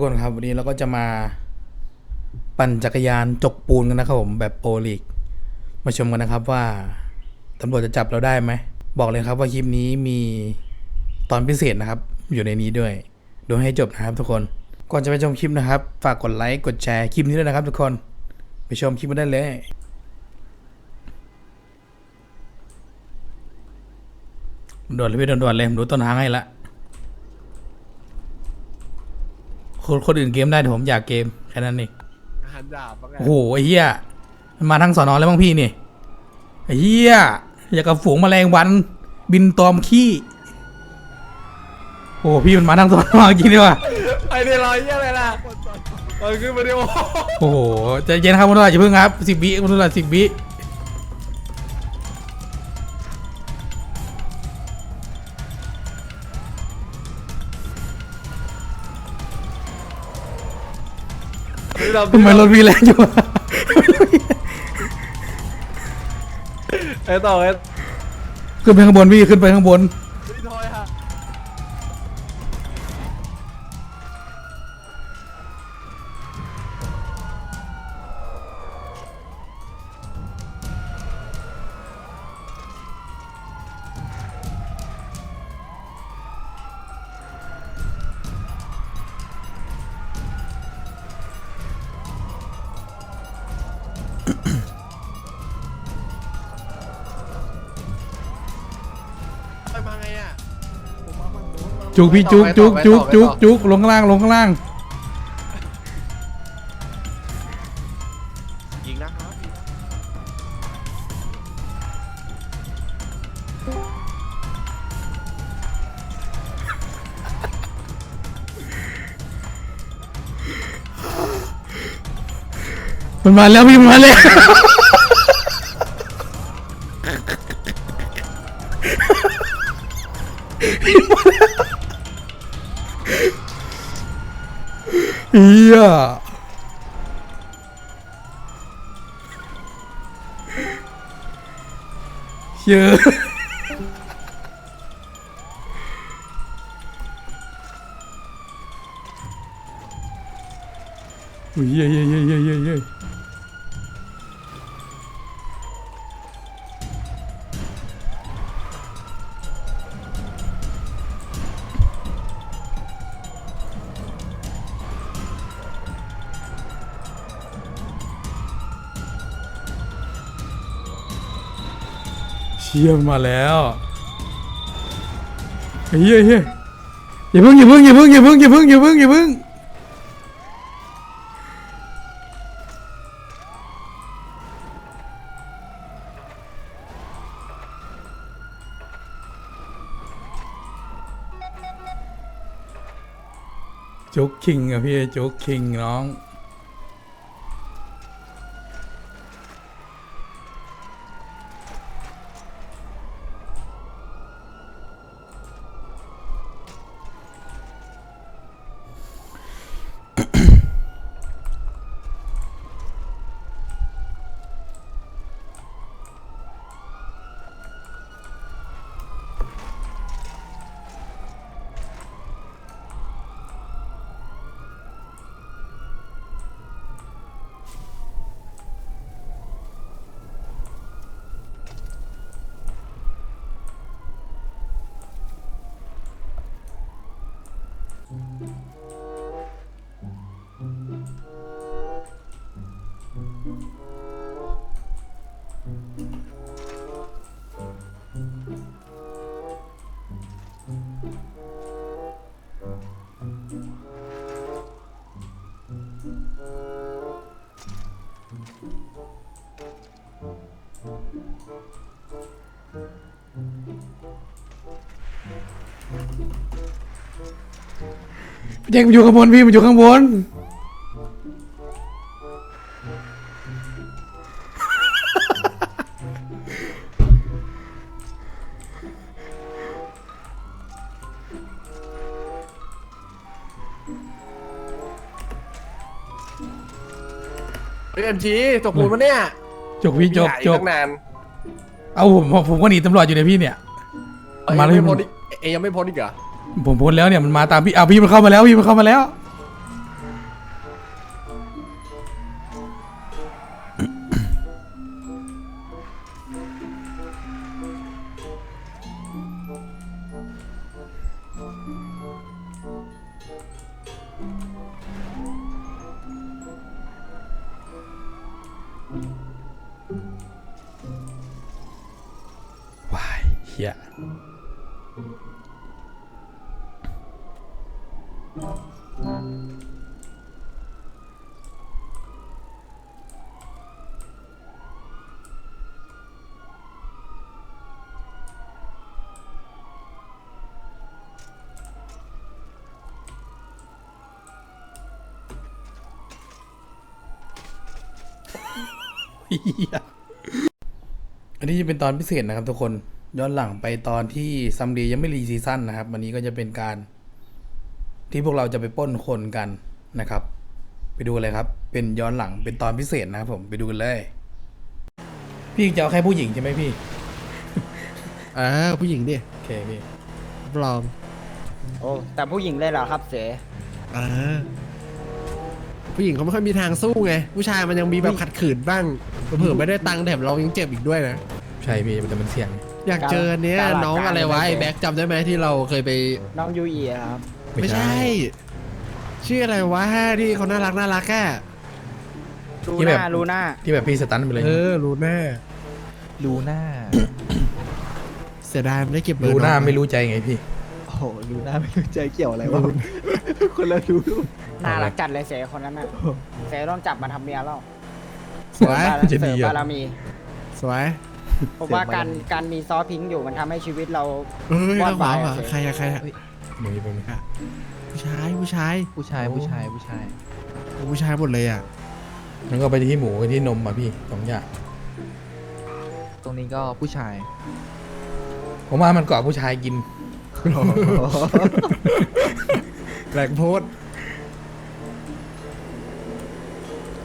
ทุกคนครับวันนี้เราก็จะมาปั่นจักรยานจกปูนกันนะครับผมแบบโปรลีกมาชมกันนะครับว่าตำรวจจะจับเราได้ไหมบอกเลยครับว่าคลิปนี้มีตอนพิเศษนะครับ อยู่ในนี้ด้วยดูให้จบนะครับทุกคนก่อนจะไปชมคลิปนะครับ ฝากกดไลค์กดแชร์คลิปนี้ด้วยนะครับ ทุกคนไปชมคลิปกันได้เลยด่วนเลยพี่ด่วนๆเลยผมดูต้นทางให้ละ คนคนอื่นเกมได้แต่ผมอยากเกมแค่นั้นเองหันดาบบ้างไงโอ้โหไอ้เหี้ยมันมาทั้งสอนอแล้วบ้างพี่นี่ไอ้เหี้ยอยากกับฝูงแมลงวัน บินตอมขี้โอ้โหพี่มันมาทั้งสอนอจริงด้วยว่ะไอเดียรอยเยี่ยอะไรล่ะเออขึ้นมาดิโอ โอ้โหใจเย็นครับคุณตำรวจอย่าเพิ่งครับสิบวิคุณตำรวจสิบวิ ทำไมรถมีแรงอยู่วะไอต่อไอขึ้นไปข้างบนพี่ขึ้นไปข้างบน ไปมาไงอะจุกพี่จุกจุกจุกจุกจุกลงข้างล่างลงข้างล่างยิงนะครับมันมาแล้วพี่มันมาแล้ว เฮียเยอะอุ้ย เชี่ยมาแล้วเฮ้ยเฮ้ยอย่าเพิ่งอย่าเพิ่งอย่าเพิ่งอย่าเพิ่งอย่าเพิ่งอย่าเพิ่งอย่าเพิ่งจ๊กคิงอะพี่จ๊กคิงน้อง เด็กมันอยู่ข้างบนพี่มันอยู่ข้างบน เอ็มจีตกปูนมาเนี่ยจกพี่จกหายจก ตั้งนาน เอาผมผมผมก็หนีตำรวจอยู่ในยพี่เนี่ย เอ้ยมาเลย ยังไม่พ้นอีกเอ้ยยังไม่พ้นอีกเหรอผมพ้นแล้วเนี่ยมันมาตามพี่อะพี่มันเข้ามาแล้วพี่มันเข้ามาแล้ว ฮียเหี้ยอันนี้จะเป็นตอนพิเศษนะครับทุกคน ย้อนหลังไปตอนที่ซัมเดย์ยังไม่รีซีซั่นนะครับ วันนี้ก็จะเป็นการ ที่พวกเราจะไปปล้นคนกันนะครับ ไปดูกันเลยครับ เป็นย้อนหลังเป็นตอนพิเศษนะครับผมไปดูกันเลย พี่จะเอาแค่ผู้หญิงใช่ไหมพี่เออผู้หญิงดิโอเคพี่ปลอมโอ้แต่ผู้หญิงเลยเหรอครับเสเออผู้หญิงเขาไม่ค่อยมีทางสู้ไง ผู้ชายมันยังมีแบบขัดขืนบ้างเผื่อๆไม่ได้ตังค์แถมเรายังเจ็บอีกด้วยนะ ใช่พี่แต่มันเสี่ยง อยากเจอเนี้ยน้องอะไรวะไอ้แบ็คจำได้ไหมที่เราเคยไปน้องยูอีอะครับ ไม่ใช่ ชื่ออะไรวะที่เขาน่ารักน่ารักแค่รู้ที่หแบบน้ารู้หน้าที่แบบพี่สตันไปเลยเออรู้แน่รู้หน้าเสียดายไม่ได้เก็บเบอร์รู้หน้าองไม่รู้ใจไงพี่ โอ้โหรู้หน้าไม่รู้ใจเกี่ยวอะไรวะ คนละรู้น่ารักจัดเลยเสคนนั้นน่ะเสต้องจับมาทำเมียแล้วสวยบารจะดีเสริมเหรอบารมี สวย ผมว่าการการมีซอสพิงค์อยู่มันทำให้ชีวิตเรา เอ้ยว่าข้างขวาไปขวาเฉยใครอะใครอะมึงนี่เป็นผู้ชายผู้ชายผู้ชายผู้ชายผู้ชาย ผู้ชายหมดเลยอะมันก็ไปที่หมูไปที่นมอะพี่สองอย่างตรงนี้ก็ผู้ชาย ผมว่ามันเกาะผู้ชายกินแรงโพสต์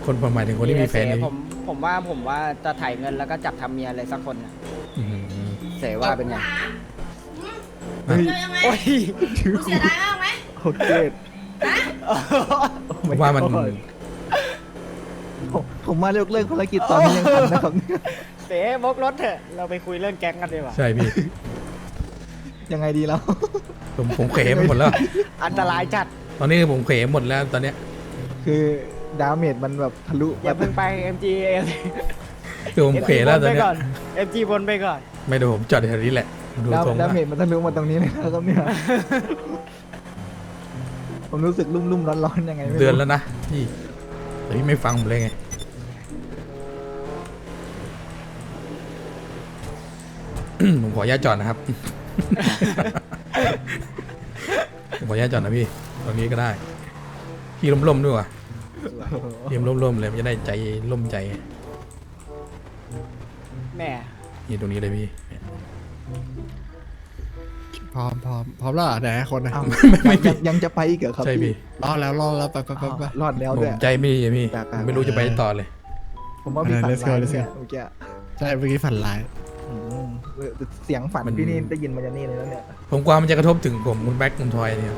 คนประมาณถึงคนที่มีแฟนเสนี่ผม ผมว่าผมว่าจะถ่ายเงินแล้วก็จับทำเมียเลยสักคนน่ะอื้อหือเสว่าเป็นไงเจอยังไงโอ้ยเสียดายมากไหมโอเคผมว่ามัน ผมผมมาเลิกเลิกภารกิจตอนนี้ยังทันนะครับเนี่ยเสบกรถเถอะเราไปคุยเรื่องแก๊งกันดีกว่า ใช่พี่ ยังไงดีแล้ว ผมผมเขมหมดแล้ว อันตรายจัด ตอนนี้ผมเขมหมดแล้วตอนเนี้ยคือ ดาเมจมันแบบทะลุอย่าเพิ่งไป MG คือผมเขแล้วตอนเนี้ยก่อน MG บนไปก่อน ไม่เดี๋ยวผมจอดแถวนี้แหละ ดูดาทรงดาละเมจมันทะลุมาตรงนี้เลยนะครับเนี่ย ผมรู้สึกรุ่มๆร้อนๆยังไงไม่รู้เดือนแล้วนะพี่แต่พี่ไม่ฟังผมเลยไง ผมขออนุญาตจอดนะครับ ผมขออนุญาตจอดนะพี่ ตรงนี้ก็ได้ พี่ล่มๆด้วยว่ะ พี่ล่มๆเลยมันจะได้ใจล่มใจแหม่นี่ตรงนี้เลยพี่พร้อมพร้อมพร้อมแล้วเหรอไหนคนนะอ้าวไม่ยังยังยังจะไปอีกเหรอครับใช่พี่รอดแล้วรอดแล้วไปไปไปไปรอดแล้วผด้วย มใจไม่ดีอะพี่ไปไปผมไม่รู้จะไปต่อเลย ผมว่าพี่ฝัน Let's go, ร้าย let's go เนี่ยเมื่อกี้ใช่เมื่อกี้ฝันร้าย อืมเสียงฝันมัน พี่นี่ได้ยินมาจากนี่เลยแล้วเนี่ย ผมกลัวมันจะกระทบถึงผมคุณแบ็คคุณทอยเนี่ย